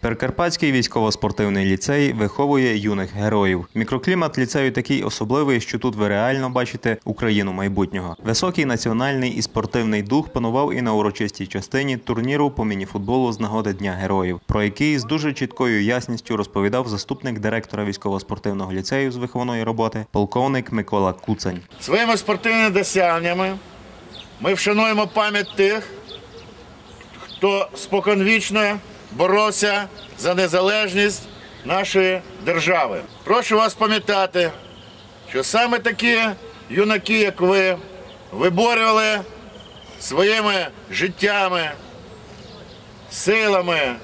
Перкарпатський військово-спортивний ліцей виховує юних героїв. Мікроклімат ліцею такий особливий, що тут ви реально бачите Україну майбутнього. Високий національний і спортивний дух панував і на урочистій частині турніру по мініфутболу з нагоди Дня героїв, про який з дуже чіткою ясністю розповідав заступник директора військово-спортивного ліцею з виховної роботи, полковник Микола Куцань. Своїми спортивними досягненнями ми вшануємо пам'ять тих, хто споконвічно боровся за незалежність нашої держави. Прошу вас пам'ятати, що саме такі юнаки, як ви, виборювали своїми життями, силами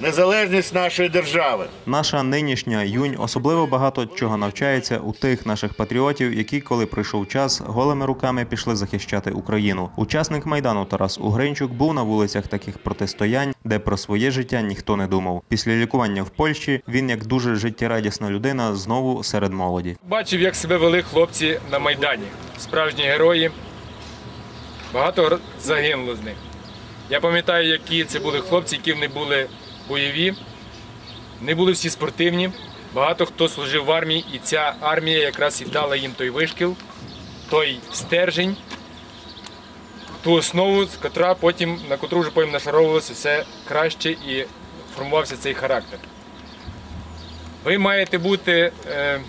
незалежність нашої держави. Наша нинішня юнь особливо багато чого навчається у тих наших патріотів, які, коли прийшов час, голими руками пішли захищати Україну. Учасник майдану Тарас Угринчук був на вулицях таких протистоянь, де про своє життя ніхто не думав. Після лікування в Польщі він, як дуже життєрадісна людина, знову серед молоді. Бачив, як себе вели хлопці на Майдані. Справжні герої. Багато загинуло з них. Я пам'ятаю, які це були хлопці, які вони були бойові. Не були всі спортивні. Багато хто служив в армії, і ця армія якраз і дала їм той вишкіл, той стержень, ту основу, котра потім, на котру вже потім нашаровувалося все краще і формувався цей характер. Ви маєте бути е,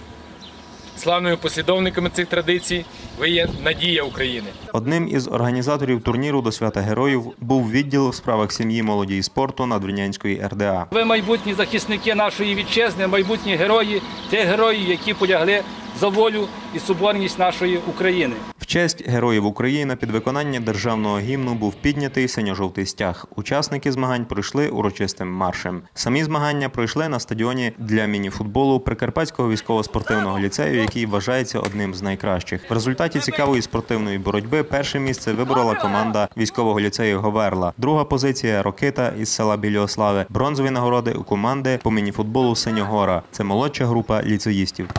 славними послідовниками цих традицій. Ви є надія України. Одним із організаторів турніру до свята героїв був відділ в справах сім'ї, молоді і спорту Надвірнянської РДА. Ви майбутні захисники нашої вітчизни, майбутні герої, тих героїв, які полягли за волю і соборність нашої України. Честь героїв України під виконання державного гімну був піднятий синьо-жовтий стяг. Учасники змагань пройшли урочистим маршем. Самі змагання пройшли на стадіоні для мініфутболу Прикарпатського військово-спортивного ліцею, який вважається одним з найкращих. В результаті цікавої спортивної боротьби перше місце виборола команда військового ліцею Говерла. Друга позиція Рокита із села Біліослави. Бронзові нагороди у команди по мініфутболу Синьогора. Це молодша група ліцеїстів.